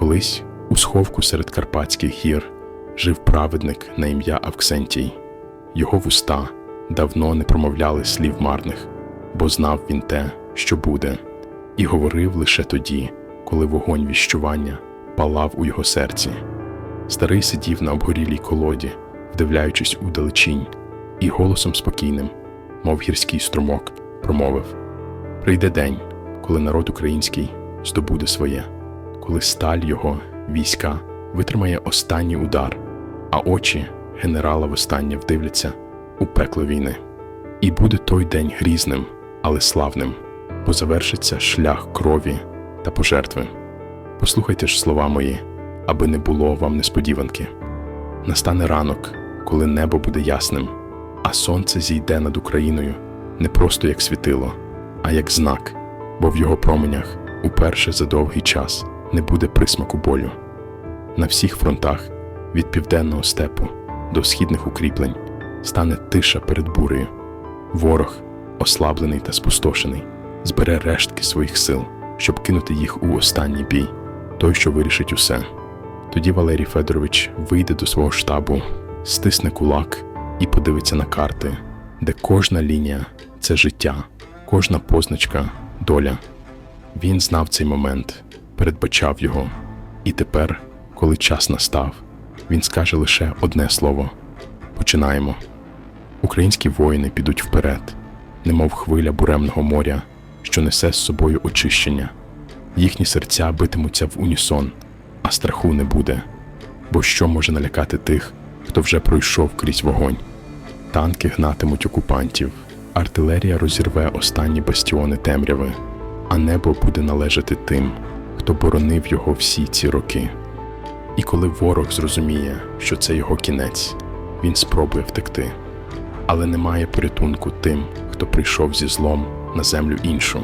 Колись у сховку серед Карпатських гір жив праведник на ім'я Авксентій. Його вуста давно не промовляли слів марних, бо знав він те, що буде, і говорив лише тоді, коли вогонь віщування палав у його серці. Старий сидів на обгорілій колоді, вдивляючись у далечінь, і голосом спокійним, мов гірський струмок, промовив: Прийде день, коли народ український здобуде своє, коли сталь його війська витримає останній удар, а очі генерала востаннє вдивляться у пекло війни. І буде той день грізним, але славним, бо завершиться шлях крові та пожертви. Послухайте ж слова мої, аби не було вам несподіванки. Настане ранок, коли небо буде ясним, а сонце зійде над Україною не просто як світило, а як знак, бо в його променях уперше за довгий час не буде присмаку болю. На всіх фронтах, від південного степу до східних укріплень, стане тиша перед бурею. Ворог, ослаблений та спустошений, збере рештки своїх сил, щоб кинути їх у останній бій, той, що вирішить усе. Тоді Валерій Федорович вийде до свого штабу, стисне кулак і подивиться на карти, де кожна лінія це життя, кожна позначка доля. Він знав цей момент, передбачав його, і тепер, коли час настав, він скаже лише одне слово: починаємо. Українські воїни підуть вперед, немов хвиля буремного моря, що несе з собою очищення. Їхні серця битимуться в унісон, а страху не буде. Бо що може налякати тих, хто вже пройшов крізь вогонь? Танки гнатимуть окупантів, артилерія розірве останні бастіони темряви, а небо буде належати тим, хто боронив його всі ці роки. І коли ворог зрозуміє, що це його кінець, він спробує втекти. Але немає порятунку тим, хто прийшов зі злом на землю іншу.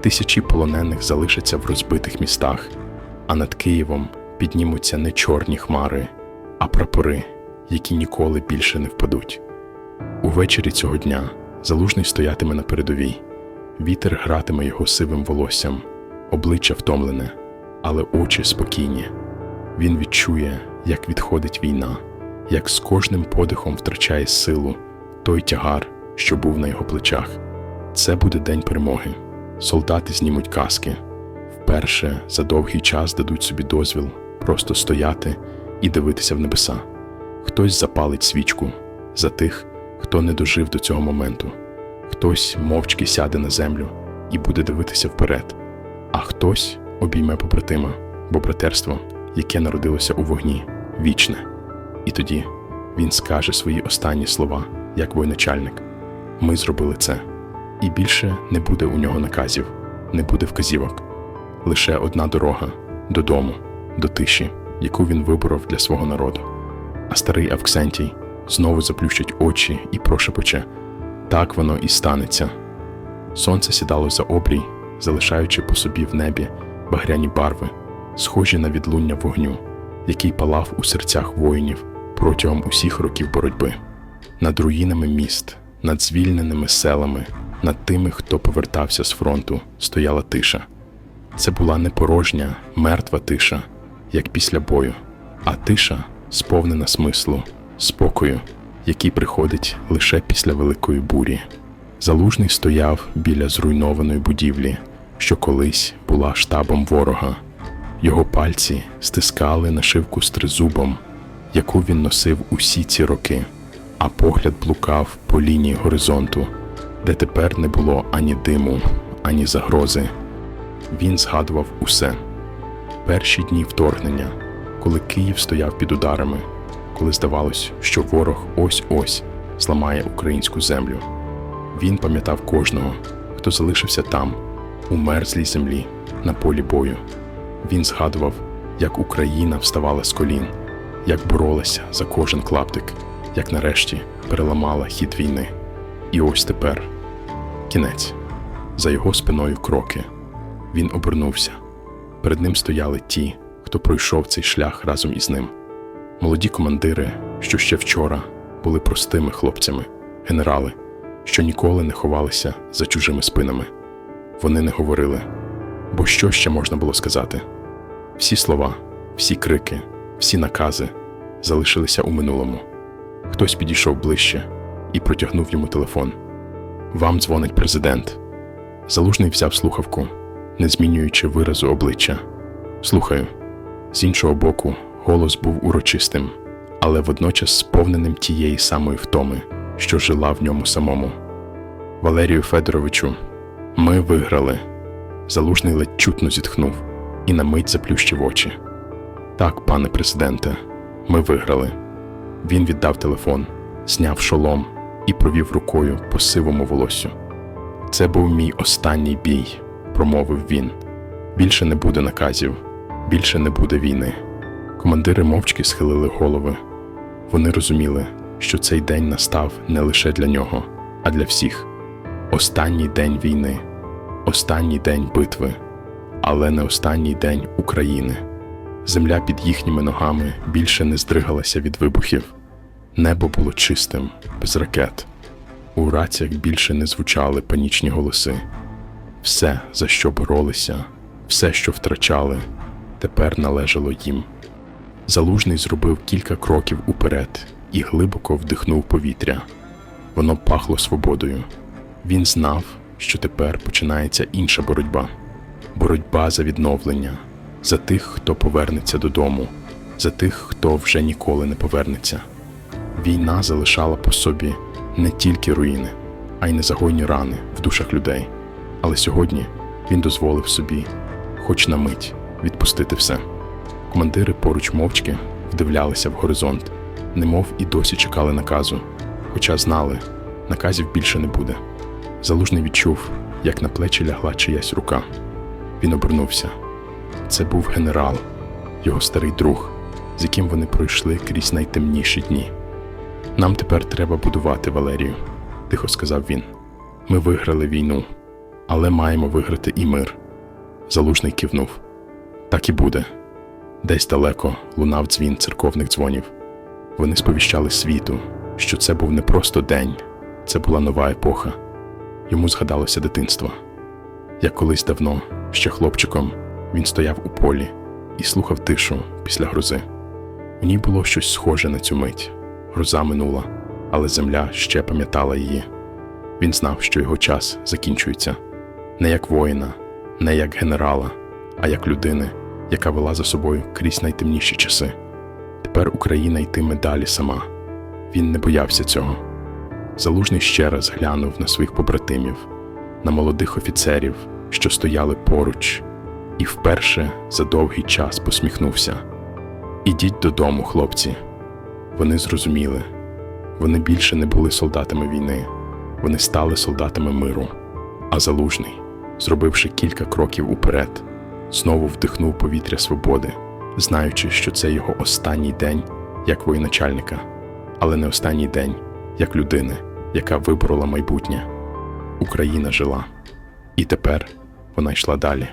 Тисячі полонених залишаться в розбитих містах, а над Києвом піднімуться не чорні хмари, а прапори, які ніколи більше не впадуть. Увечері цього дня залужний стоятиме на передовій, вітер гратиме його сивим волоссям, обличчя втомлене, але очі спокійні. Він відчує, як відходить війна, як з кожним подихом втрачає силу той тягар, що був на його плечах. Це буде день перемоги. Солдати знімуть каски. Вперше за довгий час дадуть собі дозвіл просто стояти і дивитися в небеса. Хтось запалить свічку за тих, хто не дожив до цього моменту. Хтось мовчки сяде на землю і буде дивитися вперед, а хтось обійме побратима, бо братерство, яке народилося у вогні, вічне. І тоді він скаже свої останні слова, як воєначальник: Ми зробили це. І більше не буде у нього наказів, не буде вказівок. Лише одна дорога додому, до тиші, яку він виборов для свого народу. А старий Авксентій знову заплющить очі і прошепоче так воно і станеться. Сонце сідало за обрій, залишаючи по собі в небі багряні барви, схожі на відлуння вогню, який палав у серцях воїнів протягом усіх років боротьби. Над руїнами міст, над звільненими селами, над тими, хто повертався з фронту, стояла тиша. Це була не порожня, мертва тиша, як після бою, а тиша, сповнена смислу, спокою, який приходить лише після великої бурі. Залужний стояв біля зруйнованої будівлі, що колись була штабом ворога. Його пальці стискали нашивку з тризубом, яку він носив усі ці роки, а погляд блукав по лінії горизонту, де тепер не було ані диму, ані загрози. Він згадував усе. Перші дні вторгнення, коли Київ стояв під ударами, коли здавалось, що ворог ось-ось зламає українську землю. Він пам'ятав кожного, хто залишився там, у мерзлій землі, на полі бою. Він згадував, як Україна вставала з колін, як боролася за кожен клаптик, як нарешті переламала хід війни. І ось тепер кінець. За його спиною кроки. Він обернувся. Перед ним стояли ті, хто пройшов цей шлях разом із ним. Молоді командири, що ще вчора були простими хлопцями, генерали, що ніколи не ховалися за чужими спинами. Вони не говорили, бо що ще можна було сказати? Всі слова, всі крики, всі накази залишилися у минулому. Хтось підійшов ближче і протягнув йому телефон. Вам дзвонить президент. Залужний взяв слухавку, не змінюючи виразу обличчя. Слухаю. З іншого боку, голос був урочистим, але водночас сповненим тієї самої втоми, що жила в ньому самому. Валерію Федоровичу, ми виграли. Залужний ледь чутно зітхнув і на мить заплющив очі. Так, пане президенте, ми виграли. Він віддав телефон, зняв шолом і провів рукою по сивому волосю. Це був мій останній бій, промовив він. Більше не буде наказів, більше не буде війни. Командири мовчки схилили голови. Вони розуміли, що цей день настав не лише для нього, а для всіх. Останній день війни, останній день битви, але не останній день України. Земля під їхніми ногами більше не здригалася від вибухів. Небо було чистим, без ракет. У раціях більше не звучали панічні голоси. Все, за що боролися, все, що втрачали, тепер належало їм. Залужний зробив кілька кроків уперед і глибоко вдихнув повітря. Воно пахло свободою. Він знав, що тепер починається інша боротьба боротьба за відновлення, за тих, хто повернеться додому, за тих, хто вже ніколи не повернеться. Війна залишала по собі не тільки руїни, а й незагойні рани в душах людей. Але сьогодні він дозволив собі, хоч на мить, відпустити все. Командири поруч мовчки вдивлялися в горизонт, немов і досі чекали наказу, хоча знали, наказів більше не буде. Залужний відчув, як на плечі лягла чиясь рука. Він обернувся. Це був генерал, його старий друг, з яким вони пройшли крізь найтемніші дні. Нам тепер треба будувати Валерію, тихо сказав він. Ми виграли війну, але маємо виграти і мир. Залужний кивнув. Так і буде. Десь далеко лунав дзвін церковних дзвонів. Вони сповіщали світу, що це був не просто день, це була нова епоха. Йому згадалося дитинство. Як колись давно, ще хлопчиком, він стояв у полі і слухав тишу після грози. У ній було щось схоже на цю мить. Гроза минула, але земля ще пам'ятала її. Він знав, що його час закінчується не як воїна, не як генерала, а як людини, яка вела за собою крізь найтемніші часи. Тепер Україна йтиме далі сама. Він не боявся цього. Залужний ще раз глянув на своїх побратимів, на молодих офіцерів, що стояли поруч, і вперше за довгий час посміхнувся. Ідіть додому, хлопці. Вони зрозуміли, вони більше не були солдатами війни, вони стали солдатами миру. А залужний, зробивши кілька кроків уперед, знову вдихнув повітря свободи, знаючи, що це його останній день як воєначальника, але не останній день як людини, яка виборола майбутнє. Україна жила, і тепер вона йшла далі.